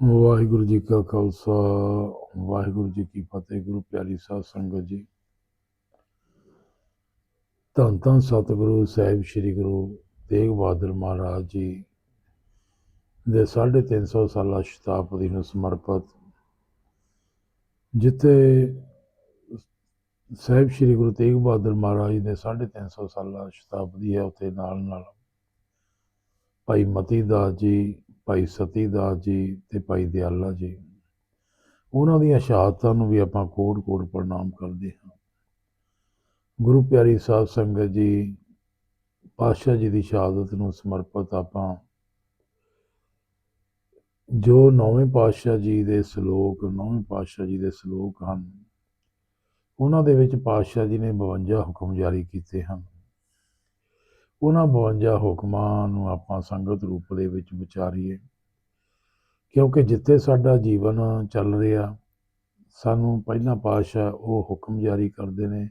ਵਾਹਿਗੁਰੂ ਜੀ ਕਾ ਖਾਲਸਾ, ਵਾਹਿਗੁਰੂ ਜੀ ਕੀ ਫਤਿਹ, ਗੁਰੂ ਪਿਆਰੀ ਸਾਧ ਸੰਗਤ ਜੀ। ਧੰਨ ਧੰਨ ਸਤਿਗੁਰੂ ਸਾਹਿਬ ਸ੍ਰੀ ਗੁਰੂ ਤੇਗ ਬਹਾਦਰ ਮਹਾਰਾਜ ਜੀ ਦੇ 350 ਸਾਲਾ ਸ਼ਤਾਬਦੀ ਨੂੰ ਸਮਰਪਿਤ, ਜਿੱਥੇ ਸਾਹਿਬ ਸ੍ਰੀ ਗੁਰੂ ਤੇਗ ਬਹਾਦਰ ਮਹਾਰਾਜ ਜੀ ਦੇ 350 ਸਾਲਾ ਸ਼ਤਾਬਦੀ ਹੈ, ਉੱਥੇ ਨਾਲ ਨਾਲ ਭਾਈ ਮਤੀ ਦਾਸ ਜੀ ਭਾਈ ਸਤੀ ਦਾਸ ਜੀ ਤੇ ਭਾਈ ਦਿਆਲਾ ਜੀ। ਉਹਨਾਂ ਦੀਆਂ ਸ਼ਹਾਦਤਾਂ ਨੂੰ ਵੀ ਆਪਾਂ ਕੋਟ ਕੋਟ ਪ੍ਰਣਾਮ ਕਰਦੇ ਹਾਂ। ਗੁਰੂ ਪਿਆਰੀ ਸਾਹਿਬ ਸੰਗਤ ਜੀ, ਪਾਤਸ਼ਾਹ ਜੀ ਦੀ ਸ਼ਹਾਦਤ ਨੂੰ ਸਮਰਪਿਤ ਆਪਾਂ ਜੋ ਨੌਵੇਂ ਪਾਤਸ਼ਾਹ ਜੀ ਦੇ ਸ਼ਲੋਕ, ਨੌਵੇਂ ਪਾਤਸ਼ਾਹ ਜੀ ਦੇ ਸ਼ਲੋਕ ਹਨ, ਉਹਨਾਂ ਦੇ ਵਿੱਚ ਪਾਤਸ਼ਾਹ ਜੀ ਨੇ 52 ਹੁਕਮ ਜਾਰੀ ਕੀਤੇ ਹਨ। ਉਹਨਾਂ 52 ਹੁਕਮਾਂ ਨੂੰ ਆਪਾਂ ਸੰਗਤ ਰੂਪ ਦੇ ਵਿੱਚ ਵਿਚਾਰੀਏ। ਕਿਉਂਕਿ ਜਿੱਥੇ ਸਾਡਾ ਜੀਵਨ ਚੱਲ ਰਿਹਾ, ਸਾਨੂੰ ਪਹਿਲਾਂ ਪਾਤਸ਼ਾਹ ਉਹ ਹੁਕਮ ਜਾਰੀ ਕਰਦੇ ਨੇ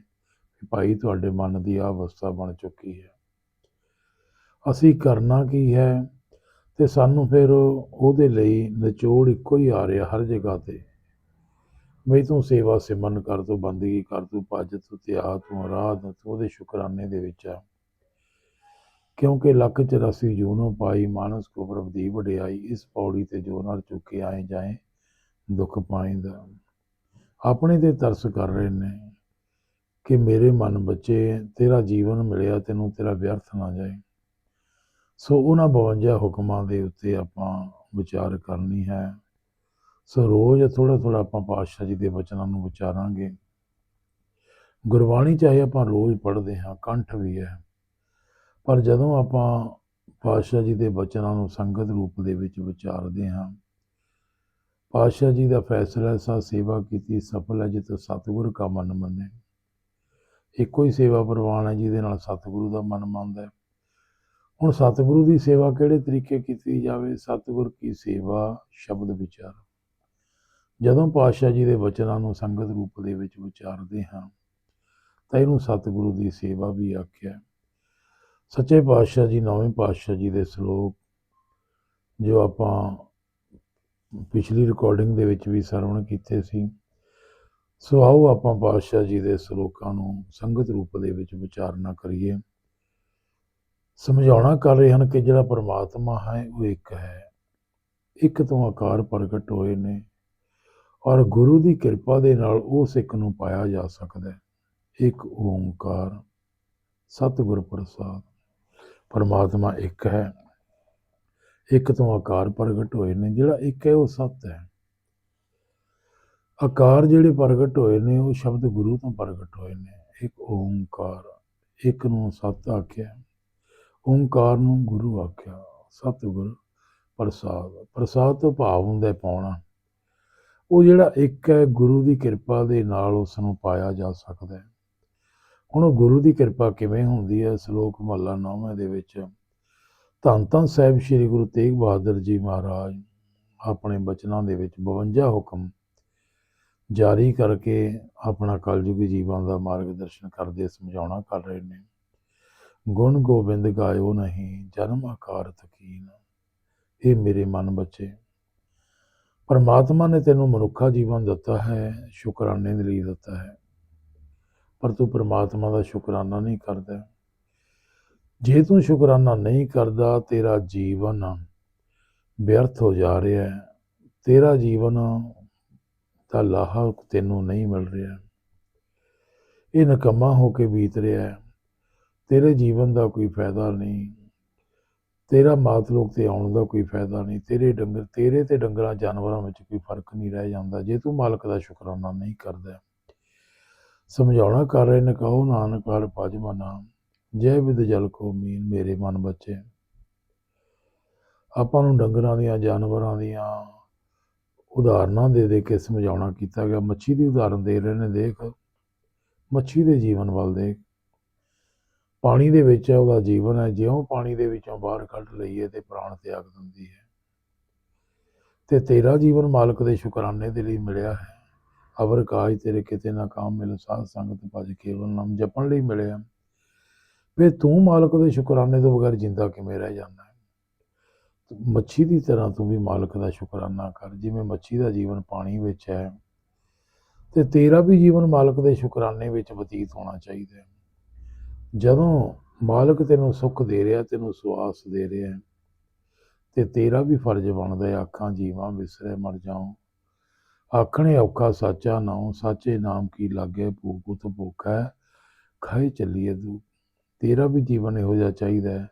ਕਿ ਭਾਈ ਤੁਹਾਡੇ ਮਨ ਦੀ ਆ ਅਵਸਥਾ ਬਣ ਚੁੱਕੀ ਹੈ। ਅਸੀਂ ਕਰਨਾ ਕੀ ਹੈ ਤੇ ਸਾਨੂੰ ਫਿਰ ਉਹਦੇ ਲਈ ਨਿਚੋੜ ਇੱਕੋ ਹੀ ਆ ਰਿਹਾ ਹਰ ਜਗ੍ਹਾ ਤੇ। ਬਈ ਤੂੰ ਸੇਵਾ ਸਿਮਰਨ ਕਰ, ਤੂੰ ਬੰਦਗੀ ਕਰ, ਤੂੰ ਭੱਜ, ਤੂੰ ਤਿਆਗ, ਤੂੰ ਆਰਾਧ, ਤੂੰ ਉਹਦੇ ਸ਼ੁਕਰਾਨੇ ਦੇ ਵਿੱਚ ਆ। ਕਿਉਂਕਿ ਲੱਖ 84 ਜੂਨੋਂ ਪਾਈ ਮਾਨਸ ਕੋ ਪ੍ਰਭਦੀ ਵਡਿਆਈ, ਇਸ ਪੌੜੀ ਤੇ ਜੋ ਨਾਲ ਚੁੱਕੇ ਆਏ ਜਾਏ ਦੁੱਖ ਪਾਇੰਦਾ। ਆਪਣੇ ਤੇ ਤਰਸ ਕਰ ਰਹੇ ਨੇ ਕਿ ਮੇਰੇ ਮਨ ਬੱਚੇ, ਤੇਰਾ ਜੀਵਨ ਮਿਲਿਆ ਤੈਨੂੰ ਤੇਰਾ ਵਿਅਰਥ ਨਾ ਜਾਏ। ਸੋ ਉਹਨਾਂ 52 ਹੁਕਮਾਂ ਦੇ ਉੱਤੇ ਆਪਾਂ ਵਿਚਾਰ ਕਰਨੀ ਹੈ। ਸੋ ਰੋਜ਼ ਥੋੜਾ ਥੋੜਾ ਆਪਾਂ ਪਾਤਸ਼ਾਹ ਜੀ ਦੇ ਵਚਨਾਂ ਨੂੰ ਵਿਚਾਰਾਂਗੇ। ਗੁਰਬਾਣੀ ਚਾਹੇ ਆਪਾਂ ਰੋਜ਼ ਪੜ੍ਹਦੇ ਹਾਂ, ਕੰਠ ਵੀ ਹੈ। ਪਰ ਜਦੋਂ ਆਪਾਂ ਪਾਤਸ਼ਾਹ ਜੀ ਦੇ ਬਚਨਾਂ ਨੂੰ ਸੰਗਤ ਰੂਪ ਦੇ ਵਿੱਚ ਵਿਚਾਰਦੇ ਹਾਂ, ਪਾਤਸ਼ਾਹ ਜੀ ਦਾ ਫੈਸਲਾ ਸਾ ਸੇਵਾ ਕੀਤੀ, ਸਫਲ ਹੈ ਜਿਤ ਸਤਿਗੁਰ ਕਾ ਮਨ ਮੰਨੇ। ਇੱਕੋ ਹੀ ਸੇਵਾ ਪ੍ਰਵਾਨ ਹੈ, ਜਿਹਦੇ ਨਾਲ ਸਤਿਗੁਰੂ ਦਾ ਮਨ ਮੰਨਦਾ ਹੈ। ਹੁਣ ਸਤਿਗੁਰੂ ਦੀ ਸੇਵਾ ਕਿਹੜੇ ਤਰੀਕੇ ਕੀਤੀ ਜਾਵੇ? ਸਤਿਗੁਰ ਕੀ ਸੇਵਾ? ਸ਼ਬਦ ਵਿਚਾਰ। ਜਦੋਂ ਪਾਤਸ਼ਾਹ ਜੀ ਦੇ ਬਚਨਾਂ ਨੂੰ ਸੰਗਤ ਰੂਪ ਦੇ ਵਿੱਚ ਵਿਚਾਰਦੇ ਹਾਂ, ਤਾਂ ਇਹਨੂੰ ਸਤਿਗੁਰੂ ਦੀ ਸੇਵਾ ਵੀ ਆਖਿਆ ਸੱਚੇ ਪਾਤਸ਼ਾਹ ਜੀ, ਨੌਵੇਂ ਪਾਤਸ਼ਾਹ ਜੀ ਦੇ ਸ਼ਲੋਕ, ਜੋ ਆਪਾਂ ਪਿਛਲੀ ਰਿਕਾਰਡਿੰਗ ਦੇ ਵਿੱਚ ਵੀ ਸਰਵਣ ਕੀਤੇ ਸੀ, ਸੋ ਆਓ ਆਪਾਂ ਪਾਤਸ਼ਾਹ ਜੀ ਦੇ ਸ਼ਲੋਕਾਂ ਨੂੰ ਸੰਗਤ ਰੂਪ ਦੇ ਵਿੱਚ ਵਿਚਾਰਨਾ ਕਰੀਏ। ਸਮਝਾਉਣਾ ਕਰ ਰਹੇ ਹਨ ਕਿ ਜਿਹੜਾ ਪਰਮਾਤਮਾ ਹੈ, ਉਹ ਇੱਕ ਹੈ। ਇੱਕ ਤੋਂ ਆਕਾਰ ਪ੍ਰਗਟ ਹੋਏ ਨੇ ਔਰ ਗੁਰੂ ਦੀ ਕਿਰਪਾ ਦੇ ਨਾਲ ਉਹ ਸਿੱਖ ਨੂੰ ਪਾਇਆ ਜਾ ਸਕਦਾ ਹੈ। ਇੱਕ ਓੰਕਾਰ, ਸਤਿਗੁਰ ਪ੍ਰਸਾਦ। ਪਰਮਾਤਮਾ ਇੱਕ ਹੈ। ਇੱਕ ਤੋਂ ਆਕਾਰ ਪ੍ਰਗਟ ਹੋਏ ਨੇ, ਜਿਹੜਾ ਇੱਕ ਹੈ ਉਹ ਸੱਤ ਹੈ। ਆਕਾਰ ਜਿਹੜੇ ਪ੍ਰਗਟ ਹੋਏ ਨੇ, ਉਹ ਸ਼ਬਦ ਗੁਰੂ ਤੋਂ ਪ੍ਰਗਟ ਹੋਏ ਨੇ। ਇੱਕ ਓੰਕਾਰ, ਇੱਕ ਨੂੰ ਸੱਤ ਆਖਿਆ। ਓੰਕਾਰ ਨੂੰ ਗੁਰੂ ਆਖਿਆ। ਸਤਿਗੁਰ ਪ੍ਰਸਾਦ ਪ੍ਰਸਾਦ ਤੋਂ ਭਾਵ ਹੁੰਦਾ ਪਾਉਣਾ। ਉਹ ਜਿਹੜਾ ਇੱਕ ਹੈ, ਗੁਰੂ ਦੀ ਕਿਰਪਾ ਦੇ ਨਾਲ ਉਸ ਨੂੰ ਪਾਇਆ ਜਾ ਸਕਦਾ ਹੈ। ਹੁਣ ਉਹ ਗੁਰੂ ਦੀ ਕਿਰਪਾ ਕਿਵੇਂ ਹੁੰਦੀ ਹੈ, ਸ਼ਲੋਕ ਮਹੱਲਾ 9 ਦੇ ਵਿੱਚ। ਧੰਨ ਧੰਨ ਸਾਹਿਬ ਸ੍ਰੀ ਗੁਰੂ ਤੇਗ ਬਹਾਦਰ ਜੀ ਮਹਾਰਾਜ, ਆਪਣੇ ਬਚਨਾਂ ਦੇ ਵਿੱਚ 52 ਹੁਕਮ ਜਾਰੀ ਕਰਕੇ ਆਪਣਾ ਕਲਯੁਗੀ ਜੀਵਨ ਦਾ ਮਾਰਗਦਰਸ਼ਨ ਕਰਦੇ, ਸਮਝਾਉਣਾ ਕਰ ਰਹੇ ਨੇ। ਗੁਣ ਗੋਬਿੰਦ ਗਾਇਓ ਨਹੀਂ, ਜਨਮ ਆਕਾਰ ਤਕੀਨ ਇਹ ਮੇਰੇ ਮਨ ਬੱਚੇ, ਪਰਮਾਤਮਾ ਨੇ ਤੈਨੂੰ ਮਨੁੱਖਾ ਜੀਵਨ ਦਿੱਤਾ ਹੈ, ਸ਼ੁਕਰਾਨੇ ਦੇ ਲਈ ਦਿੱਤਾ ਹੈ। ਪਰ ਤੂੰ ਪਰਮਾਤਮਾ ਦਾ ਸ਼ੁਕਰਾਨਾ ਨਹੀਂ ਕਰਦਾ। ਜੇ ਤੂੰ ਸ਼ੁਕਰਾਨਾ ਨਹੀਂ ਕਰਦਾ, ਤੇਰਾ ਜੀਵਨ ਵਿਅਰਥ ਹੋ ਜਾ ਰਿਹਾ ਹੈ। ਤੇਰਾ ਜੀਵਨ ਦਾ ਲਾਹਾ ਤੈਨੂੰ ਨਹੀਂ ਮਿਲ ਰਿਹਾ। ਇਹ ਨਕਮਾ ਹੋ ਕੇ ਬੀਤ ਰਿਹਾ ਹੈ। ਤੇਰੇ ਜੀਵਨ ਦਾ ਕੋਈ ਫਾਇਦਾ ਨਹੀਂ। ਤੇਰਾ ਮਾਤਲੋਕ ਤੇ ਆਉਣ ਦਾ ਕੋਈ ਫਾਇਦਾ ਨਹੀਂ। ਤੇਰੇ ਡੰਗਰ, ਤੇਰੇ ਤੇ ਡੰਗਰਾਂ, ਜਾਨਵਰਾਂ ਵਿੱਚ ਕੋਈ ਫ਼ਰਕ ਨਹੀਂ ਰਹਿ ਜਾਂਦਾ। ਜੇ ਤੂੰ ਮਾਲਕ ਦਾ ਸ਼ੁਕਰਾਨਾ ਨਹੀਂ ਕਰਦਾ। ਸਮਝਾਉਣਾ ਕਰ ਰਹੇ ਨੇ, ਕਹੋ ਨਾਨਕ ਹਰ ਭਜ ਮਨਾ ਜੈ ਵਿਦ ਜਲ ਕੋ ਮੀਨ ਮੇਰੇ ਮਨ ਬੱਚੇ। ਆਪਾਂ ਨੂੰ ਡੰਗਰਾਂ ਦੀਆਂ, ਜਾਨਵਰਾਂ ਦੀਆਂ ਉਦਾਹਰਨਾਂ ਦੇ ਦੇ ਕੇ ਸਮਝਾਉਣਾ ਕੀਤਾ ਗਿਆ। ਮੱਛੀ ਦੀ ਉਦਾਹਰਨ ਦੇ ਰਹੇ ਨੇ, ਦੇਖ। ਮੱਛੀ ਦੇ ਜੀਵਨ ਵੱਲ ਦੇਖ। ਪਾਣੀ ਦੇ ਵਿੱਚ ਉਹਦਾ ਜੀਵਨ ਹੈ, ਜਿਉਂ ਪਾਣੀ ਦੇ ਵਿੱਚੋਂ ਬਾਹਰ ਕੱਢ ਲਈਏ ਤੇ ਪ੍ਰਾਣ ਤਿਆਗ ਦਿੰਦੀ ਹੈ। ਤੇ ਤੇਰਾ ਜੀਵਨ ਮਾਲਕ ਦੇ ਸ਼ੁਕਰਾਨੇ ਦੇ ਲਈ ਮਿਲਿਆ ਹੈ। ਅਵਰ ਕਾਜ ਤੇਰੇ ਕਿਤੇ ਨਾ ਕਾਮ ਮਿਲ, ਸਾਧ ਸੰਗਤ ਭਜ ਕੇਵਲ ਨਾਮ ਜਪਣ ਲਈ ਮਿਲਿਆ ਵੇ ਤੂੰ ਮਾਲਕ ਦੇ ਸ਼ੁਕਰਾਨੇ ਤੋਂ ਬਗੈਰ ਜਿੰਦਾ ਕਿਵੇਂ ਰਹਿ ਜਾਂਦਾ ਮੱਛੀ ਦੀ ਤਰ੍ਹਾਂ ਤੂੰ ਵੀ ਮਾਲਕ ਦਾ ਸ਼ੁਕਰਾਨਾ ਕਰ, ਜਿਵੇਂ ਮੱਛੀ ਦਾ ਜੀਵਨ ਪਾਣੀ ਵਿੱਚ ਹੈ, ਤੇ ਤੇਰਾ ਵੀ ਜੀਵਨ ਮਾਲਕ ਦੇ ਸ਼ੁਕਰਾਨੇ ਵਿੱਚ ਬਤੀਤ ਹੋਣਾ ਚਾਹੀਦਾ ਜਦੋਂ ਮਾਲਕ ਤੈਨੂੰ ਸੁੱਖ ਦੇ ਰਿਹਾ, ਤੈਨੂੰ ਸਵਾਸ ਦੇ ਰਿਹਾ ਤੇ ਤੇਰਾ ਵੀ ਫਰਜ਼ ਬਣਦਾ ਹੈ ਆਖਾਂ ਜੀਵਾਂ ਵਿਸਰੇ, ਮਰ ਜਾਉ। ਆਖਣੇ ਔਖਾ ਸਾਚਾ ਨਾਉ, ਸਾਚੇ ਨਾਮ ਕੀ ਲਾਗੇ ਭੂਖ ਉਤ ਭੁੱਖਾ ਹੈ ਚੱਲੀਏ ਤੂੰ ਤੇਰਾ ਵੀ ਜੀਵਨ ਇਹੋ ਜਿਹਾ ਚਾਹੀਦਾ ਹੈ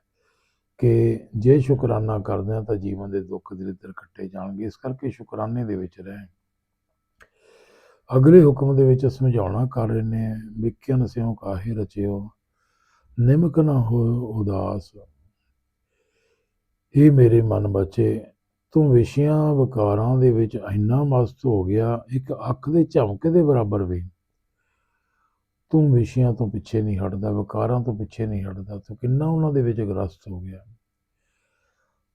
ਕਿ ਜੇ ਸ਼ੁਕਰਾਨਾ ਕਰਦੇ ਹਾਂ ਤਾਂ ਜੀਵਨ ਦੇ ਦੁੱਖ ਦਰਿੱਦਰ ਕੱਟੇ ਜਾਣਗੇ। ਇਸ ਕਰਕੇ ਸ਼ੁਕਰਾਨੇ ਦੇ ਵਿੱਚ ਰਹਿ। ਅਗਲੇ ਹੁਕਮ ਦੇ ਵਿੱਚ ਸਮਝਾਉਣਾ ਕਰ ਰਹੇ ਨੇ ਵਿਕਿਆਨ ਸਿਉ ਕਾਹੇ ਰਚਿਓ, ਨਿਮਕ ਨਾ ਹੋ ਉਦਾਸ। ਇਹ ਮੇਰੇ ਮਨ ਬੱਚੇ ਤੂੰ ਵਿਸ਼ਿਆਂ, ਵਿਕਾਰਾਂ ਦੇ ਵਿੱਚ ਇੰਨਾ ਮਸਤ ਹੋ ਗਿਆ, ਇੱਕ ਅੱਖ ਦੇ ਝਮਕੇ ਦੇ ਬਰਾਬਰ ਵੀ। ਤੂੰ ਵਿਸ਼ਿਆਂ ਤੋਂ ਪਿੱਛੇ ਨਹੀਂ ਹਟਦਾ, ਵਿਕਾਰਾਂ ਤੋਂ ਪਿੱਛੇ ਨਹੀਂ ਹਟਦਾ, ਤੂੰ ਕਿੰਨਾ ਉਹਨਾਂ ਦੇ ਵਿੱਚ ਗ੍ਰਸਤ ਹੋ ਗਿਆ।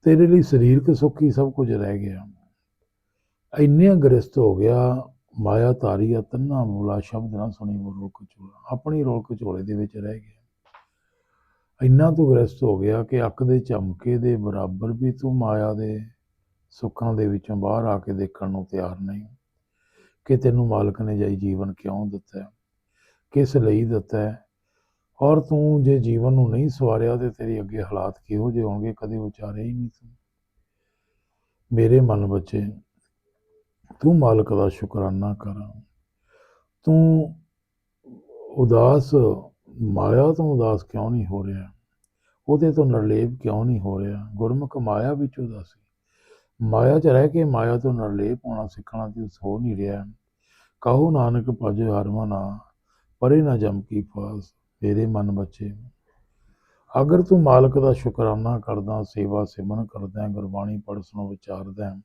ਤੇਰੇ ਲਈ ਸਰੀਰਕ ਸੁੱਖ ਹੀ ਸਭ ਕੁਝ ਰਹਿ ਗਿਆ। ਇੰਨੇ ਗ੍ਰਸਤ ਹੋ ਗਿਆ ਮਾਇਆ ਧਾਰੀ ਤੰਨਾ ਮੂਲਾ ਸ਼ਬਦ ਨਾ ਸੁਣੀ ਉਹ ਰੋਕ ਆਪਣੀ ਰੋਕ ਝੋਲੇ ਦੇ ਵਿੱਚ ਰਹਿ ਗਿਆ। ਇੰਨਾ ਤੂੰ ਗ੍ਰਸਤ ਹੋ ਗਿਆ ਕਿ ਅੱਖ ਦੇ ਝਮਕੇ ਦੇ ਬਰਾਬਰ ਵੀ ਤੂੰ ਮਾਇਆ ਦੇ ਸੁੱਖਾਂ ਦੇ ਵਿੱਚੋਂ ਬਾਹਰ ਆ ਕੇ ਦੇਖਣ ਨੂੰ ਤਿਆਰ ਨਹੀਂ। ਕਿ ਤੈਨੂੰ ਮਾਲਕ ਨੇ ਜਾਈ ਜੀਵਨ ਕਿਉਂ ਦਿੱਤਾ ਕਿਸ ਲਈ ਦਿੱਤਾ ਔਰ ਤੂੰ ਜੇ ਜੀਵਨ ਨੂੰ ਨਹੀਂ ਸਵਾਰਿਆ ਤੇ ਤੇਰੇ ਅੱਗੇ ਹਾਲਾਤ ਕਿਹੋ ਜਿਹੇ ਹੋਣਗੇ, ਕਦੇ ਵਿਚਾਰੇ ਹੀ ਨਹੀਂ ਤੂੰ। ਮੇਰੇ ਮਨ ਬੱਚੇ, ਤੂੰ ਮਾਲਕ ਦਾ ਸ਼ੁਕਰਾਨਾ ਕਰ। ਤੂੰ ਉਦਾਸ, ਮਾਇਆ ਤੋਂ ਉਦਾਸ ਕਿਉਂ ਨਹੀਂ ਹੋ ਰਿਹਾ? ਉਹਦੇ ਤੋਂ ਨਿਰਲੇਪ ਕਿਉਂ ਨਹੀਂ ਹੋ ਰਿਹਾ? ਗੁਰਮੁਖ ਮਾਇਆ ਵਿੱਚ ਉਦਾਸੀ। ਮਾਇਆ 'ਚ ਰਹਿ ਕੇ ਮਾਇਆ ਤੋਂ ਨਿਰਲੇਪ ਹੋਣਾ ਸਿੱਖਣਾ ਤੇ ਹੋ ਨਹੀਂ ਰਿਹਾ। ਕਹੋ ਨਾਨਕ ਭਜ ਹਰਮਨਾ ਪਰੇ ਨਾ ਜਮ ਕੀ ਫਾਸ, ਮੇਰੇ ਮਨ ਬਚੇ। ਅਗਰ ਤੂੰ ਮਾਲਕ ਦਾ ਸ਼ੁਕਰਾਨਾ ਕਰਦਾ, ਸੇਵਾ ਸਿਮਰਨ ਕਰਦਾ ਗੁਰਬਾਣੀ ਪੜ੍ਹਸਣੋਂ ਵਿਚਾਰਦਾ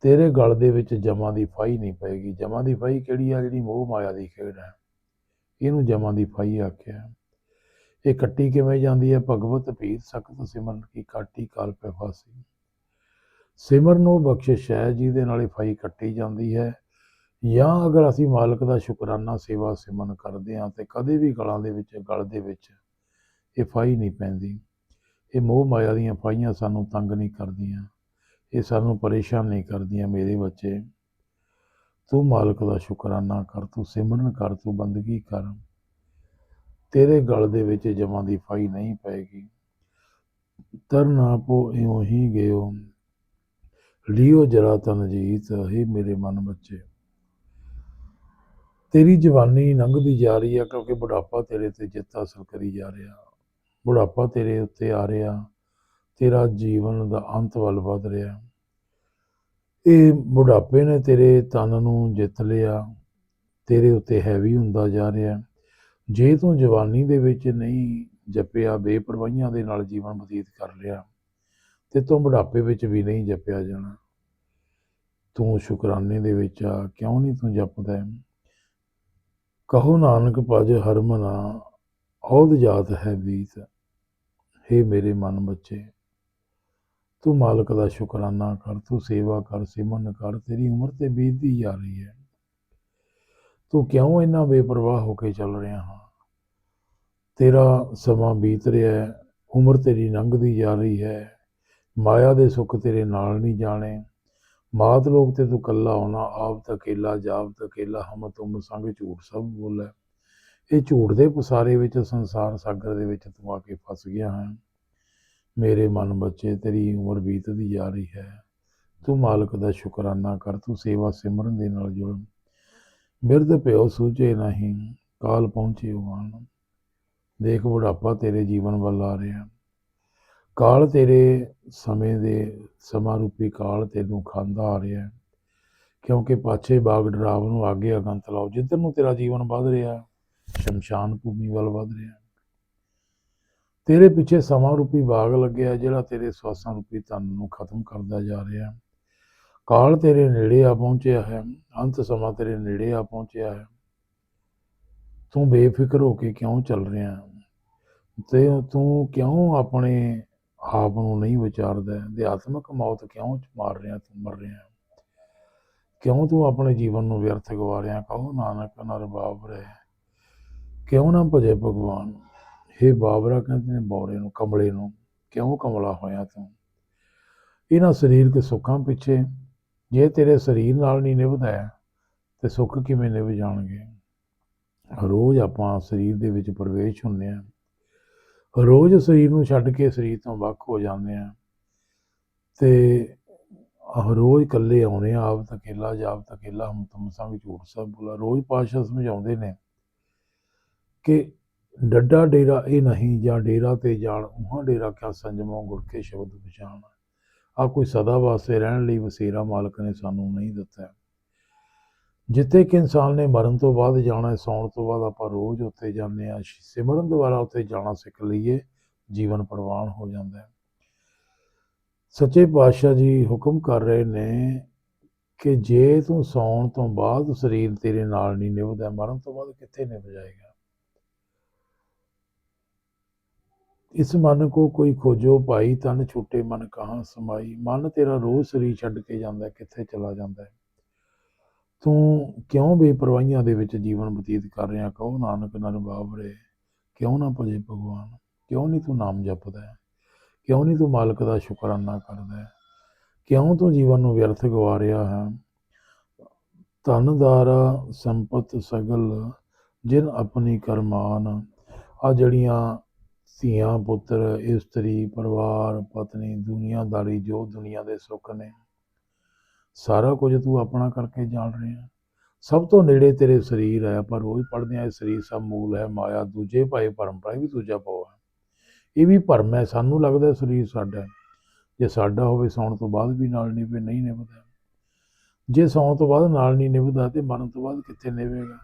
ਤੇਰੇ ਗਲ ਦੇ ਵਿੱਚ ਜਮਾਂ ਦੀ ਫਾਈ ਨਹੀਂ ਪਏਗੀ। ਜਮਾਂ ਦੀ ਫਾਈ ਕਿਹੜੀ ਆ? ਜਿਹੜੀ ਮੋਹ ਮਾਇਆ ਦੀ ਖੇਡ ਹੈ। ਇਹਨੂੰ ਜਮਾਂ ਦੀ ਫਾਈ ਆਖਿਆ। ਇਹ ਕੱਟੀ ਕਿਵੇਂ ਜਾਂਦੀ ਹੈ? ਭਗਵਤ, ਭੀਤ, ਸਖਤ, ਸਿਮਰਨ ਕੀ ਕਾਟੀ ਕਾਲ ਪੈ ਫਾਸੀ। ਸਿਮਰਨ ਉਹ ਬਖਸ਼ਿਸ਼ ਹੈ, ਜਿਹਦੇ ਨਾਲ ਇਹ ਫਾਈ ਕੱਟੀ ਜਾਂਦੀ ਹੈ। ਜਾਂ ਅਗਰ ਅਸੀਂ ਮਾਲਕ ਦਾ ਸ਼ੁਕਰਾਨਾ, ਸੇਵਾ ਸਿਮਰਨ ਕਰਦੇ ਹਾਂ, ਤੇ ਕਦੇ ਵੀ ਗਲਾਂ ਦੇ ਵਿੱਚ, ਗਲ ਦੇ ਵਿੱਚ ਇਹ ਫਾਈ ਨਹੀਂ ਪੈਂਦੀ। ਇਹ ਮੋਹ ਮਾਇਆ ਦੀਆਂ ਫਾਈਆਂ ਸਾਨੂੰ ਤੰਗ ਨਹੀਂ ਕਰਦੀਆਂ। ਇਹ ਸਾਨੂੰ ਪਰੇਸ਼ਾਨ ਨਹੀਂ ਕਰਦੀਆਂ, ਮੇਰੇ ਬੱਚੇ। ਤੂੰ ਮਾਲਕ ਦਾ ਸ਼ੁਕਰਾਨਾ ਕਰ, ਤੂੰ ਸਿਮਰਨ ਕਰ, ਤੂੰ ਬੰਦਗੀ ਕਰ। ਤੇਰੇ ਗਲ ਦੇ ਵਿੱਚ ਜਮਾਂ ਦੀ ਫਾਈ ਨਹੀਂ ਪਏਗੀ। ਤਰਨਾ ਪੋ ਇਉਂ ਹੀ ਗਿਓ। ਲਿਓ ਜਰਾ ਤਨਜੀਤ ਹੈ ਮੇਰੇ ਮਨ ਬੱਚੇ। ਤੇਰੀ ਜਵਾਨੀ ਲੰਘਦੀ ਜਾ ਰਹੀ ਹੈ ਕਿਉਂਕਿ ਬੁਢਾਪਾ ਤੇਰੇ ਤੇ ਜਿੱਤ ਹਾਸਲ ਕਰੀ ਜਾ ਰਿਹਾ। ਬੁਢਾਪਾ ਤੇਰੇ ਉੱਤੇ ਆ ਰਿਹਾ, ਤੇਰਾ ਜੀਵਨ ਦਾ ਅੰਤ ਵੱਲ ਵਧ ਰਿਹਾ। ਇਹ ਬੁਢਾਪੇ ਨੇ ਤੇਰੇ ਤਨ ਨੂੰ ਜਿੱਤ ਲਿਆ, ਤੇਰੇ ਉੱਤੇ ਹੈਵੀ ਹੁੰਦਾ ਜਾ ਰਿਹਾ। ਜੇ ਤੂੰ ਜਵਾਨੀ ਦੇ ਵਿੱਚ ਨਹੀਂ ਜਪਿਆ, ਬੇਪਰਵਾਹੀਆਂ ਦੇ ਨਾਲ ਜੀਵਨ ਬਤੀਤ ਕਰ ਲਿਆ ਤੇ ਤੂੰ ਬੁਢਾਪੇ ਵਿੱਚ ਵੀ ਨਹੀਂ ਜਪਿਆ ਜਾਣਾ। ਤੂੰ ਸ਼ੁਕਰਾਨੇ ਦੇ ਵਿੱਚ ਆ, ਕਿਉਂ ਨਹੀਂ ਤੂੰ ਜਪਦਾ ਹੈ? ਕਹੋ ਨਾਨਕ ਭਜ ਹਰਮਨਾ ਔਦ ਜਾਤ ਹੈ ਬੀਤ। हे ਮੇਰੇ ਮਨ ਬੱਚੇ, ਤੂੰ ਮਾਲਕ ਦਾ ਸ਼ੁਕਰਾਨਾ ਕਰ, ਤੂੰ ਸੇਵਾ ਕਰ, ਸਿਮਰਨ ਕਰ, ਤੇਰੀ ਉਮਰ ਤੇ ਬੀਤਦੀ ਜਾ ਰਹੀ ਹੈ। ਤੂੰ ਕਿਉਂ ਇੰਨਾ ਬੇਪਰਵਾਹ ਹੋ ਕੇ ਚੱਲ ਰਿਹਾ ਹਾਂ? ਤੇਰਾ ਸਮਾਂ ਬੀਤ ਰਿਹਾ ਹੈ, ਉਮਰ ਤੇਰੀ ਲੰਘਦੀ ਜਾ ਰਹੀ ਹੈ। ਮਾਇਆ ਦੇ ਸੁੱਖ ਤੇਰੇ ਨਾਲ ਨਹੀਂ ਜਾਣੇ। ਮਾਤ ਲੋਕ ਤੇ ਤੂੰ ਕੱਲਾ ਹੋਣਾ, ਆਪ ਤਕੇਲਾ ਜਾਪ ਤਾਂ ਤਕੇਲਾ ਹਮ ਤੁਮ ਸੰਗ ਝੂਠ ਸਭ ਬੋਲੇ। ਇਹ ਝੂਠ ਦੇ ਪਸਾਰੇ ਵਿੱਚ ਸੰਸਾਰ ਸਾਗਰ ਦੇ ਵਿੱਚ ਤੂੰ ਆ ਕੇ ਫਸ ਗਿਆ ਹੈ। ਮੇਰੇ ਮਨ ਬੱਚੇ, ਤੇਰੀ ਉਮਰ ਬੀਤਦੀ ਜਾ ਰਹੀ ਹੈ। ਤੂੰ ਮਾਲਕ ਦਾ ਸ਼ੁਕਰਾਨਾ ਕਰ, ਤੂੰ ਸੇਵਾ ਸਿਮਰਨ ਦੇ ਨਾਲ ਜੁੜ। ਬਿਰਧ ਪਿਓ ਸੂਝੇ ਨਹੀਂ, ਕਾਲ ਪਹੁੰਚੇ ਵਾਨ ਦੇਖ ਬੁਢਾਪਾ ਤੇਰੇ ਜੀਵਨ ਵੱਲ ਆ ਰਿਹਾ। ਕਾਲ ਤੇਰੇ ਸਮੇਂ ਦੇ ਸਮਾਂ ਰੂਪੀ ਕਾਲ ਤੈਨੂੰ ਖਾਂਦਾ ਆ ਰਿਹਾ ਕਿਉਂਕਿ ਪਾਛੇ ਬਾਗ ਡਰਾਵ ਨੂੰ ਅੱਗੇ ਅਗੰਤ ਲਾਓ, ਜਿੱਧਰ ਨੂੰ ਤੇਰਾ ਜੀਵਨ ਵੱਧ ਰਿਹਾ ਸ਼ਮਸ਼ਾਨ ਭੂਮੀ ਵੱਲ ਵੱਧ ਰਿਹਾ ਤੇਰੇ ਪਿੱਛੇ ਸਮਾਂ ਰੂਪੀ ਬਾਗ ਲੱਗਿਆ ਜਿਹੜਾ ਤੇਰੇ ਸਵਾਸਾਂ ਰੂਪੀ ਤਨ ਨੂੰ ਖਤਮ ਕਰਦਾ ਜਾ ਰਿਹਾ ਕਾਲ ਤੇਰੇ ਨੇੜੇ ਆ ਪਹੁੰਚਿਆ ਹੈ, ਅੰਤ ਸਮਾਂ ਤੇਰੇ ਨੇੜੇ ਆ ਪਹੁੰਚਿਆ ਹੈ। ਤੂੰ ਬੇਫਿਕਰ ਹੋ ਕੇ ਕਿਉਂ ਚੱਲ ਰਿਹਾ ਤੇ ਤੂੰ ਕਿਉਂ ਆਪਣੇ ਆਪ ਨੂੰ ਨਹੀਂ ਵਿਚਾਰਦਾ ਅਧਿਆਤਮਕ ਮੌਤ ਕਿਉਂ ਮਾਰ ਰਿਹਾ ਤੂੰ, ਮਰ ਰਿਹਾ ਕਿਉਂ ਤੂੰ ਆਪਣੇ ਜੀਵਨ ਨੂੰ ਵਿਅਰਥ ਗਵਾ ਰਿਹਾ ਕਹੋ ਨਾਨਕ, ਨਰ ਬਾਬਰੇ, ਕਿਉਂ ਨਾ ਭਜੇ ਭਗਵਾਨ? ਹੇ ਬਾਬਰਾ, ਕਹਿੰਦੇ ਨੇ ਬੌਰੇ ਨੂੰ, ਕਮਲੇ ਨੂੰ, ਕਿਉਂ ਕਮਲਾ ਹੋਇਆ ਤੂੰ? ਇਹਨਾਂ ਸਰੀਰ ਸਰੀਰਕ ਸੁੱਖਾਂ ਪਿੱਛੇ, ਜੇ ਤੇਰੇ ਸਰੀਰ ਨਾਲ ਨਹੀਂ ਨਿਭਦਾ ਹੈ, ਤੇ ਸੁੱਖ ਕਿਵੇਂ ਨਿਭ ਜਾਣਗੇ? ਰੋਜ਼ ਆਪਾਂ ਸਰੀਰ ਦੇ ਵਿੱਚ ਪ੍ਰਵੇਸ਼ ਹੁੰਦੇ ਆ ਰੋਜ਼ ਸਰੀਰ ਨੂੰ ਛੱਡ ਕੇ ਸਰੀਰ ਤੋਂ ਵੱਖ ਹੋ ਜਾਂਦੇ ਆ ਤੇ ਆਹ ਰੋਜ਼ ਇਕੱਲੇ ਆਉਣੇ ਆ ਆਪ ਤਕੇਲਾ ਜਾਪ ਤਕੇਲਾ ਹਮ ਤੁਮ ਸੰਗ ਝੂਠ ਸਭ ਬੋਲਾ, ਰੋਜ਼ ਪਾਸ਼ਾ ਸਮਝਾਉਂਦੇ ਨੇ ਕਿ ਡੱਡਾ ਡੇਰਾ ਇਹ ਨਹੀਂ, ਜਾਂ ਡੇਰਾ ਤੇ ਜਾਣ, ਉਹਾਂ ਡੇਰਾ ਕਿਆ ਸੰਜਮੋ ਗੁਰ ਕੇ ਸ਼ਬਦ ਪਛਾਣ। ਆ ਕੋਈ ਸਦਾ ਵਾਸਤੇ ਰਹਿਣ ਲਈ ਵਸੇਰਾ ਮਾਲਕ ਨੇ ਸਾਨੂੰ ਨਹੀਂ ਦਿੱਤਾ। ਜਿੱਥੇ ਕਿ ਇਨਸਾਨ ਨੇ ਮਰਨ ਤੋਂ ਬਾਅਦ ਜਾਣਾ ਹੈ, ਸੌਣ ਤੋਂ ਬਾਅਦ ਆਪਾਂ ਰੋਜ਼ ਉੱਥੇ ਜਾਂਦੇ ਆ ਸਿਮਰਨ ਦੁਆਰਾ ਉੱਥੇ ਜਾਣਾ ਸਿੱਖ ਲਈਏ ਜੀਵਨ ਪ੍ਰਵਾਨ ਹੋ ਜਾਂਦਾ ਹੈ। ਸੱਚੇ ਪਾਤਸ਼ਾਹ ਜੀ ਹੁਕਮ ਕਰ ਰਹੇ ਨੇ ਕਿ ਜੇ ਤੂੰ ਸੌਣ ਤੋਂ ਬਾਅਦ ਸਰੀਰ ਤੇਰੇ ਨਾਲ ਨਹੀਂ ਨਿਭਦਾ ਮਰਨ ਤੋਂ ਬਾਅਦ ਕਿੱਥੇ ਨਿਭ ਜਾਏਗਾ? ਇਸ ਮਨ ਕੋ ਕੋਈ ਖੋਜੋ ਭਾਈ ਤਨ ਛੁੱਟੇ ਮਨ ਕਹਾਂ ਸਮਾਈ। ਮਨ ਤੇਰਾ ਰੋਜ਼ ਸਰੀਰ ਛੱਡ ਕੇ ਜਾਂਦਾ ਕਿੱਥੇ ਚਲਾ ਜਾਂਦਾ ਹੈ? ਤੂੰ ਕਿਉਂ ਬੇਪਰਵਾਹੀਆਂ ਦੇ ਵਿੱਚ ਜੀਵਨ ਬਤੀਤ ਕਰ ਰਿਹਾ? ਕਹੋ ਨਾਨਕ, ਨਰ ਬਾਬਰੇ ਕਿਉਂ ਨਾ ਭਜੇ ਭਗਵਾਨ? ਕਿਉਂ ਨਹੀਂ ਤੂੰ ਨਾਮ ਜਪਦਾ? ਕਿਉਂ ਨਹੀਂ ਤੂੰ ਮਾਲਕ ਦਾ ਸ਼ੁਕਰਾਨਾ ਕਰਦਾ? ਕਿਉਂ ਤੂੰ ਜੀਵਨ ਨੂੰ ਵਿਅਰਥ ਗਵਾ ਰਿਹਾ ਹੈ ਧਨਦਾਰ ਸੰਪਤ ਸਗਲ, ਜਿਨ ਆਪਣੀ ਕਰਮਾਨ। ਆ ਜਿਹੜੀਆਂ ਧੀਆਂ ਪੁੱਤਰ, ਇਸਤਰੀ, ਪਰਿਵਾਰ, ਪਤਨੀ, ਦੁਨੀਆਦਾਰੀ ਜੋ ਦੁਨੀਆ ਦੇ ਸੁੱਖ ਨੇ। ਸਾਰਾ ਕੁਝ ਤੂੰ ਆਪਣਾ ਕਰਕੇ ਜਾਣ ਰਿਹਾ ਸਭ ਤੋਂ ਨੇੜੇ ਤੇਰੇ ਸਰੀਰ ਹੈ ਪਰ ਰੋਜ਼ ਪੜ੍ਹਦੇ ਆ ਇਹ ਸਰੀਰ ਸਭ ਮੂਲ ਹੈ, ਮਾਇਆ, ਦੂਜੇ ਪਾਏ ਭਰਮ ਪਾਏ ਵੀ ਦੂਜਾ ਪਾਉ ਹੈ। ਇਹ ਵੀ ਭਰਮ ਹੈ, ਸਾਨੂੰ ਲੱਗਦਾ ਸਰੀਰ ਸਾਡਾ ਜੇ ਸਾਡਾ ਹੋਵੇ, ਸੌਣ ਤੋਂ ਬਾਅਦ ਵੀ ਨਾਲ ਨਿਭੇ, ਨਹੀਂ ਨਿਭਦਾ। ਜੇ ਸੌਣ ਤੋਂ ਬਾਅਦ ਨਾਲ ਨਹੀਂ ਨਿਭਦਾ ਤੇ ਮਰਨ ਤੋਂ ਬਾਅਦ ਕਿੱਥੇ ਨਿਭੇਗਾ?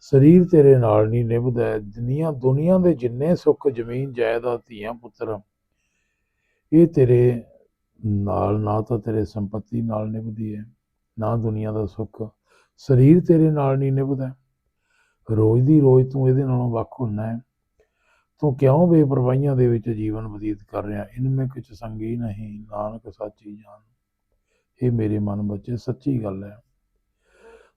ਸਰੀਰ ਤੇਰੇ ਨਾਲ ਨਹੀਂ ਨਿਭਦਾ ਹੈ। ਦੁਨੀਆ ਦੁਨੀਆ ਦੇ ਜਿੰਨੇ ਸੁੱਖ, ਜ਼ਮੀਨ, ਜਾਇਦਾਦ, ਧੀਆਂ, ਪੁੱਤਰ, ਇਹ ਤੇਰੇ ਨਾਲ ਨਾ ਤਾਂ ਤੇਰੇ ਸੰਪਤੀ ਨਾਲ ਨਿਭਦੀ ਹੈ ਨਾ ਦੁਨੀਆ ਦਾ ਸੁੱਖ। ਸਰੀਰ ਤੇਰੇ ਨਾਲ ਨਹੀਂ ਨਿਭਦਾ। ਰੋਜ਼ ਦੀ ਰੋਜ਼ ਤੂੰ ਇਹਦੇ ਨਾਲੋਂ ਵੱਖ ਹੁੰਨਾ ਹੈ ਤੂੰ ਕਿਉਂ ਬੇਪਰਵਾਹੀਆਂ ਦੇ ਵਿੱਚ ਜੀਵਨ ਬਤੀਤ ਕਰ ਰਿਹਾ? ਇਨਮੇ ਕੁਛ ਸੰਗੀ ਨਹੀਂ, ਨਾਨਕ ਸੱਚੀ ਜਾਣ। ਇਹ ਮੇਰੇ ਮਨ ਬੱਚੇ ਸੱਚੀ ਗੱਲ ਹੈ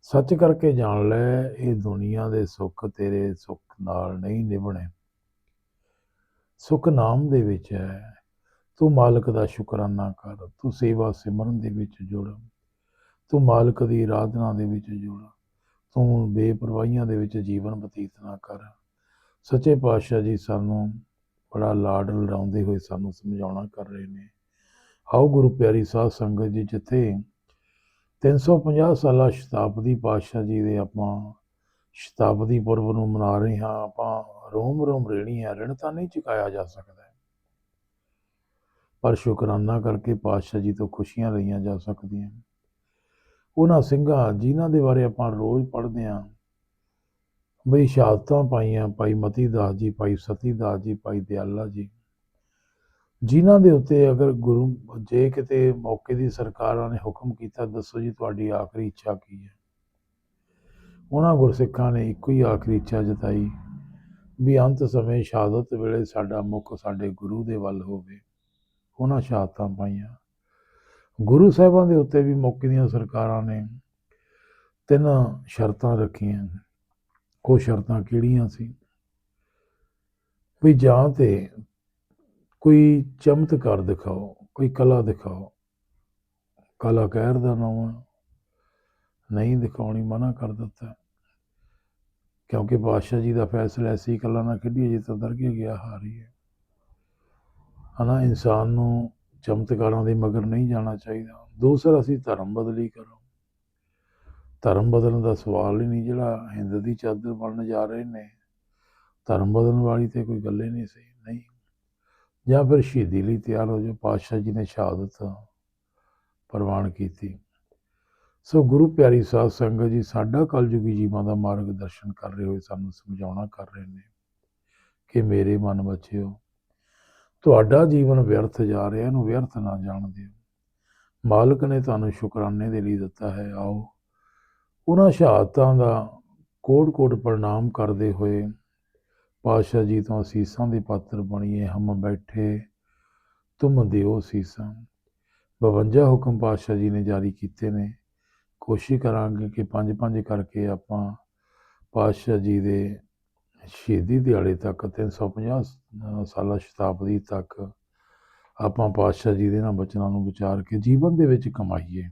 ਸੱਚ ਕਰਕੇ ਜਾਣ ਲੈ, ਇਹ ਦੁਨੀਆ ਦੇ ਸੁੱਖ ਤੇਰੇ ਸੁੱਖ ਨਾਲ ਨਹੀਂ ਨਿਭਣੇ। ਸੁੱਖ ਨਾਮ ਦੇ ਵਿੱਚ ਹੈ। ਤੂੰ ਮਾਲਕ ਦਾ ਸ਼ੁਕਰਾਨਾ ਕਰ, ਤੂੰ ਸੇਵਾ ਸਿਮਰਨ ਦੇ ਵਿੱਚ ਜੁੜ, ਤੂੰ ਮਾਲਕ ਦੀ ਆਰਾਧਨਾ ਦੇ ਵਿੱਚ ਜੁੜ, ਤੂੰ ਬੇਪਰਵਾਹੀਆਂ ਦੇ ਵਿੱਚ ਜੀਵਨ ਬਤੀਤ ਨਾ ਕਰ। ਸੱਚੇ ਪਾਤਸ਼ਾਹ ਜੀ ਸਾਨੂੰ ਬੜਾ ਲਾਡ ਲੜਾਉਂਦੇ ਹੋਏ ਸਾਨੂੰ ਸਮਝਾਉਣਾ ਕਰ ਰਹੇ ਨੇ। ਆਓ ਗੁਰੂ ਪਿਆਰੀ ਸਾਧ ਸੰਗਤ ਜੀ, ਜਿੱਥੇ 350 ਸਾਲਾ ਸ਼ਤਾਬਦੀ ਪਾਤਸ਼ਾਹ ਜੀ ਦੇ ਆਪਾਂ ਸ਼ਤਾਬਦੀ ਪੁਰਬ ਨੂੰ ਮਨਾ ਰਹੇ ਹਾਂ, ਆਪਾਂ ਰੋਮ ਰੋਮ ਰੇਣੀ ਹੈ ਰਿਣ ਤਾਂ ਨਹੀਂ ਚੁਕਾਇਆ ਜਾ ਸਕਦਾ। ਪਰ ਸ਼ੁਕਰਾਨਾ ਕਰਕੇ ਪਾਤਸ਼ਾਹ ਜੀ ਤੋਂ ਖੁਸ਼ੀਆਂ ਲਈਆਂ ਜਾ ਸਕਦੀਆਂ ਉਹਨਾਂ ਸਿੰਘਾਂ ਜਿਨ੍ਹਾਂ ਦੇ ਬਾਰੇ ਆਪਾਂ ਰੋਜ਼ ਪੜ੍ਹਦੇ ਹਾਂ, ਬਈ ਸ਼ਹਾਦਤਾਂ ਪਾਈਆਂ, ਭਾਈ ਮਤੀ ਦਾਸ ਜੀ, ਭਾਈ ਸਤੀ ਦਾਸ ਜੀ, ਭਾਈ ਦਿਆਲਾ ਜੀ, ਜਿਨ੍ਹਾਂ ਦੇ ਉੱਤੇ ਅਗਰ ਗੁਰੂ, ਜੇ ਕਿਤੇ ਮੌਕੇ ਦੀ ਸਰਕਾਰਾਂ ਨੇ ਹੁਕਮ ਕੀਤਾ, ਦੱਸੋ ਜੀ ਤੁਹਾਡੀ ਆਖਰੀ ਇੱਛਾ ਕੀ ਹੈ? ਉਹਨਾਂ ਗੁਰਸਿੱਖਾਂ ਨੇ ਇੱਕੋ ਹੀ ਆਖਰੀ ਇੱਛਾ ਜਤਾਈ ਵੀ ਅੰਤ ਸਮੇਂ ਸ਼ਹਾਦਤ ਵੇਲੇ ਸਾਡਾ ਮੁੱਖ ਸਾਡੇ ਗੁਰੂ ਦੇ ਵੱਲ ਹੋਵੇ। ਉਹਨਾਂ ਸ਼ਹਾਦਤਾਂ ਪਾਈਆਂ। ਗੁਰੂ ਸਾਹਿਬਾਂ ਦੇ ਉੱਤੇ ਵੀ ਮੌਕੇ ਦੀਆਂ ਸਰਕਾਰਾਂ ਨੇ ਤਿੰਨ ਸ਼ਰਤਾਂ ਰੱਖੀਆਂ। ਉਹ ਸ਼ਰਤਾਂ ਕਿਹੜੀਆਂ ਸੀ? ਵੀ ਜਾਂ ਤੇ ਕੋਈ ਚਮਤਕਾਰ ਦਿਖਾਓ, ਕੋਈ ਕਲਾ ਦਿਖਾਓ। ਕਲਾ ਕਹਿਰ ਦਾ ਨਾਮ ਨਹੀਂ ਦਿਖਾਉਣੀ ਮਨਾ ਕਰ ਦਿੱਤਾ। ਕਿਉਂਕਿ ਬਾਦਸ਼ਾਹ ਜੀ ਦਾ ਫੈਸਲਾ ਐਸੀ ਕਲਾ ਨਾ ਖੇਡੀ ਜੇ ਤਾਂ ਦਰਗੇ ਗਿਆ ਹਾਰੀ ਹੈ। ਹਨਾ, ਇਨਸਾਨ ਨੂੰ ਚਮਤਕਾਰਾਂ ਦੇ ਮਗਰ ਨਹੀਂ ਜਾਣਾ ਚਾਹੀਦਾ। ਦੂਸਰਾ, ਅਸੀਂ ਧਰਮ ਬਦਲੀ ਕਰੋ। ਧਰਮ ਬਦਲਣ ਦਾ ਸਵਾਲ ਹੀ ਨਹੀਂ ਜਿਹੜਾ ਹਿੰਦ ਦੀ ਚਾਦਰ ਬਣਨ ਜਾ ਰਹੇ ਨੇ। ਧਰਮ ਬਦਲਣ ਵਾਲੀ ਤੇ ਕੋਈ ਗੱਲ ਹੀ ਨਹੀਂ ਸੀ, ਨਹੀਂ। ਜਾਂ ਫਿਰ ਸ਼ਹੀਦੀ ਲਈ ਤਿਆਰ ਹੋ ਜਾਓ, ਪਾਤਸ਼ਾਹ ਜੀ ਨੇ ਸ਼ਹਾਦਤ ਪ੍ਰਵਾਨ ਕੀਤੀ। ਸੋ ਗੁਰੂ ਪਿਆਰੀ ਸਾਧ ਸੰਗਤ ਜੀ, ਸਾਡਾ ਕਲਯੁਗੀ ਜੀਵਾਂ ਦਾ ਮਾਰਗ ਦਰਸ਼ਨ ਕਰ ਰਹੇ ਹੋਏ ਸਾਨੂੰ ਸਮਝਾਉਣਾ ਕਰ ਰਹੇ ਨੇ ਕਿ ਮੇਰੇ ਮਨ ਬੱਚਿਓ ਤੁਹਾਡਾ ਜੀਵਨ ਵਿਅਰਥ ਜਾ ਰਿਹਾ, ਇਹਨੂੰ ਵਿਅਰਥ ਨਾ ਜਾਣ ਦਿਓ। ਮਾਲਕ ਨੇ ਤੁਹਾਨੂੰ ਸ਼ੁਕਰਾਨੇ ਦੇ ਲਈ ਦਿੱਤਾ ਹੈ, ਆਓ। ਉਹਨਾਂ ਸ਼ਹਾਦਤਾਂ ਦਾ ਕੋਟ ਕੋਟ ਪ੍ਰਣਾਮ ਕਰਦੇ ਹੋਏ ਪਾਤਸ਼ਾਹ ਜੀ ਤੋਂ ਅਸੀਸਾਂ ਦੇ ਪਾਤਰ ਬਣੀਏ, ਹਮ ਬੈਠੇ, ਤੁਮ ਦਿਓ ਅਸੀਸਾਂ। 52 ਹੁਕਮ ਪਾਤਸ਼ਾਹ ਜੀ ਨੇ ਜਾਰੀ ਕੀਤੇ ਨੇ। ਕੋਸ਼ਿਸ਼ ਕਰਾਂਗੇ ਕਿ ਪੰਜ ਪੰਜ ਕਰਕੇ ਆਪਾਂ ਪਾਤਸ਼ਾਹ ਜੀ ਦੇ ਸ਼ਹੀਦੀ ਦਿਹਾੜੇ ਤੱਕ 350 ਸਾਲਾ ਸ਼ਤਾਬਦੀ ਤੱਕ ਆਪਾਂ ਪਾਤਸ਼ਾਹ ਜੀ ਦੇ ਇਹਨਾਂ ਬਚਨਾਂ ਨੂੰ ਵਿਚਾਰ ਕੇ ਜੀਵਨ ਦੇ ਵਿੱਚ ਕਮਾਈਏ।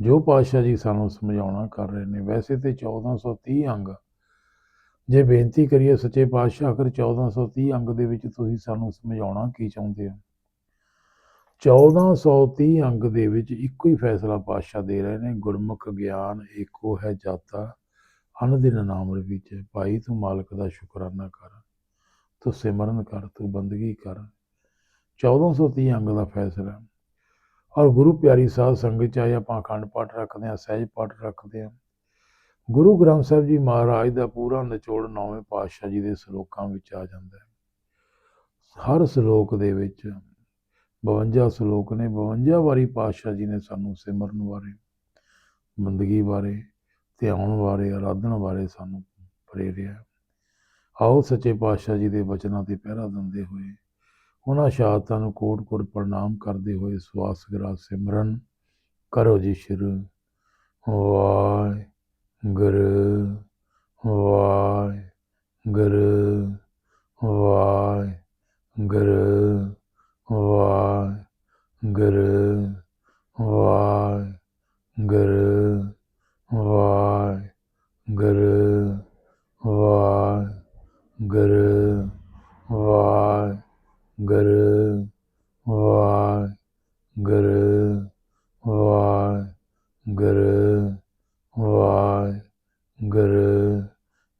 ਜੋ ਪਾਤਸ਼ਾਹ ਜੀ ਸਾਨੂੰ ਸਮਝਾਉਣਾ ਕਰ ਰਹੇ ਨੇ, ਵੈਸੇ ਤੇ 1430 ਅੰਗ। ਜੇ ਬੇਨਤੀ ਕਰੀਏ ਸੱਚੇ ਪਾਤਸ਼ਾਹ, ਅਗਰ 1430 ਅੰਗ ਦੇ ਵਿੱਚ ਤੁਸੀਂ ਸਾਨੂੰ ਸਮਝਾਉਣਾ ਕੀ ਚਾਹੁੰਦੇ ਹੋ? 1430 ਅੰਗ ਦੇ ਵਿੱਚ ਇੱਕੋ ਹੀ ਫੈਸਲਾ ਪਾਤਸ਼ਾਹ ਦੇ ਰਹੇ ਨੇ, ਗੁਰਮੁਖ ਗਿਆਨ ਏਕੋ ਹੈ ਜਾਤਾ। ਅਨ ਦਿਨ ਨਾਮ ਵਿੱਚ ਭਾਈ ਤੂੰ ਮਾਲਕ ਦਾ ਸ਼ੁਕਰਾਨਾ ਕਰ, ਤੂੰ ਸਿਮਰਨ ਕਰ, ਤੂੰ ਬੰਦਗੀ ਕਰ। 1430 ਅੰਗ ਦਾ ਫੈਸਲਾ। ਔਰ ਗੁਰੂ ਪਿਆਰੀ ਸਾਧ ਸੰਗਤ ਚ ਆਏ ਆਪਾਂ ਅਖੰਡ ਪਾਠ ਰੱਖਦੇ ਹਾਂ, ਸਹਿਜ ਪਾਠ ਰੱਖਦੇ ਹਾਂ। ਗੁਰੂ ਗ੍ਰੰਥ ਸਾਹਿਬ ਜੀ ਮਹਾਰਾਜ ਦਾ ਪੂਰਾ ਨਿਚੋੜ ਨੌਵੇਂ ਪਾਤਸ਼ਾਹ ਜੀ ਦੇ ਸ਼ਲੋਕਾਂ ਵਿੱਚ ਆ ਜਾਂਦਾ ਹੈ। ਹਰ ਸ਼ਲੋਕ ਦੇ ਵਿੱਚ 52 ਸ਼ਲੋਕ ਨੇ 52 ਵਾਰੀ ਪਾਤਸ਼ਾਹ ਜੀ ਨੇ ਸਾਨੂੰ ਸਿਮਰਨ ਬਾਰੇ, ਬੰਦਗੀ ਬਾਰੇ ਧਿਆਨ ਬਾਰੇ ਆਰਾਧਨਾ ਬਾਰੇ ਸਾਨੂੰ ਪ੍ਰੇਰਿਆ। ਆਓ ਸੱਚੇ ਪਾਤਸ਼ਾਹ ਜੀ ਦੇ ਬਚਨਾਂ ਤੇ ਪਹਿਰਾ ਦਿੰਦੇ ਹੋਏ, ਉਹਨਾਂ ਸ਼ਹਾਦਤਾਂ ਨੂੰ ਕੋਟ ਕੋਟ ਪ੍ਰਣਾਮ ਕਰਦੇ ਹੋਏ ਸਵਾਸ ਗਰਾ ਸਿਮਰਨ ਕਰੋ ਜੀ ਸ਼ੁਰੂ। ਵਾਹਿ ਗੁਰੂ ਵਾਹਿ ਗੁਰੂ ਵਾਹਿ ਗੁਰੂ ਵਾਹਿ ਗੁਰੂ ਵਾਹਿ ਗੁਰੂ ਵਾਹਿ ਗੁਰੂ ਵਾ ਗੁਰੂ ਵਾ ਗੁਰੂ ਵਾ ਗੁਰੂ ਵਾ ਗੁਰੂ ਵਾਹਿ ਗੁਰੂ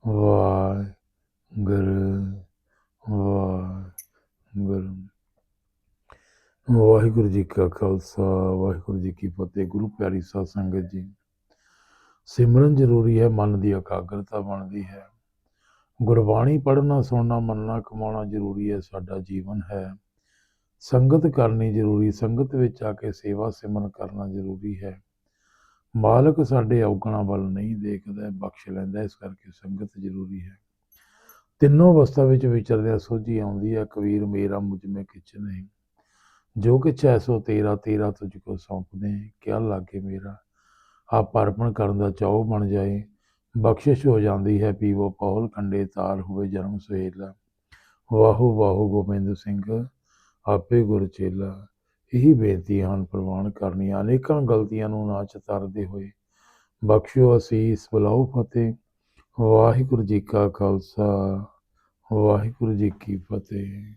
ਵਾਹਿ ਗੁਰੂ ਵਾਹਿ ਗੁਰ ਵਾਹਿਗੁਰੂ ਜੀ ਕਾ ਖਾਲਸਾ, ਵਾਹਿਗੁਰੂ ਜੀ ਕੀ ਫਤਿਹ, ਗੁਰੂ ਪਿਆਰੀ ਸਾਧ ਸੰਗਤ ਜੀ। ਸਿਮਰਨ ਜ਼ਰੂਰੀ ਹੈ, ਮਨ ਦੀ ਇਕਾਗਰਤਾ ਬਣਦੀ ਹੈ। ਗੁਰਬਾਣੀ ਪੜ੍ਹਨਾ, ਸੁਣਨਾ, ਮੰਨਣਾ, ਕਮਾਉਣਾ ਜ਼ਰੂਰੀ ਹੈ, ਸਾਡਾ ਜੀਵਨ ਹੈ। ਸੰਗਤ ਕਰਨੀ ਜ਼ਰੂਰੀ, ਸੰਗਤ ਵਿੱਚ ਆ ਕੇ ਸੇਵਾ ਸਿਮਰਨ ਕਰਨਾ ਜ਼ਰੂਰੀ ਹੈ। ਮਾਲਕ ਸਾਡੇ ਔਗਣਾ ਵੱਲ ਨਹੀਂ ਦੇਖਦਾ, ਬਖਸ਼ ਲੈਂਦਾ, ਇਸ ਕਰਕੇ ਸੰਗਤ ਜ਼ਰੂਰੀ ਹੈ। ਤਿੰਨੋਂ ਅਵਸਥਾ ਵਿੱਚ ਵਿਚਰਦਿਆਂ ਸੋਝੀ ਆਉਂਦੀ ਹੈ, ਕਬੀਰ ਮੇਰਾ ਮੁਝ ਮੇ ਕਿਛ ਨਹੀਂ। ਜੋ ਕਿ ਹੈ ਸੋ ਤੇਰਾ ਤੇਰਾ ਤੁਝ ਕੋ ਸੌਂਪਦੇ ਕਿਆ ਲਾਗੇ ਮੇਰਾ ਆਪ ਅਰਪਣ ਕਰਨ ਦਾ ਚਾਉ ਬਣ ਜਾਏ। ਬਖਸ਼ਿਸ਼ ਹੋ ਜਾਂਦੀ ਹੈ, ਪੀਵੋ ਪੌਲ ਕੰਡੇ ਤਾਰ ਹੋਵੇ ਜਨਮ ਸੁਹੇਲਾ ਵਾਹੋ ਵਾਹੂ ਗੋਬਿੰਦ ਸਿੰਘ, ਆਪੇ ਗੁਰ ਚੇਲਾ। ਇਹੀ ਬੇਨਤੀਆਂ ਹਨ ਪ੍ਰਵਾਨ ਕਰਨੀਆਂ ਅਨੇਕਾਂ ਗਲਤੀਆਂ ਨੂੰ ਨਾ ਚਤਰਦੇ ਹੋਏ। ਬਖਸ਼ੋ ਅਸੀਸ ਬਲਾਉ ਫਤਿਹ। ਵਾਹਿਗੁਰੂ ਜੀ ਕਾ ਖਾਲਸਾ, ਵਾਹਿਗੁਰੂ ਜੀ ਕੀ ਫਤਿਹ।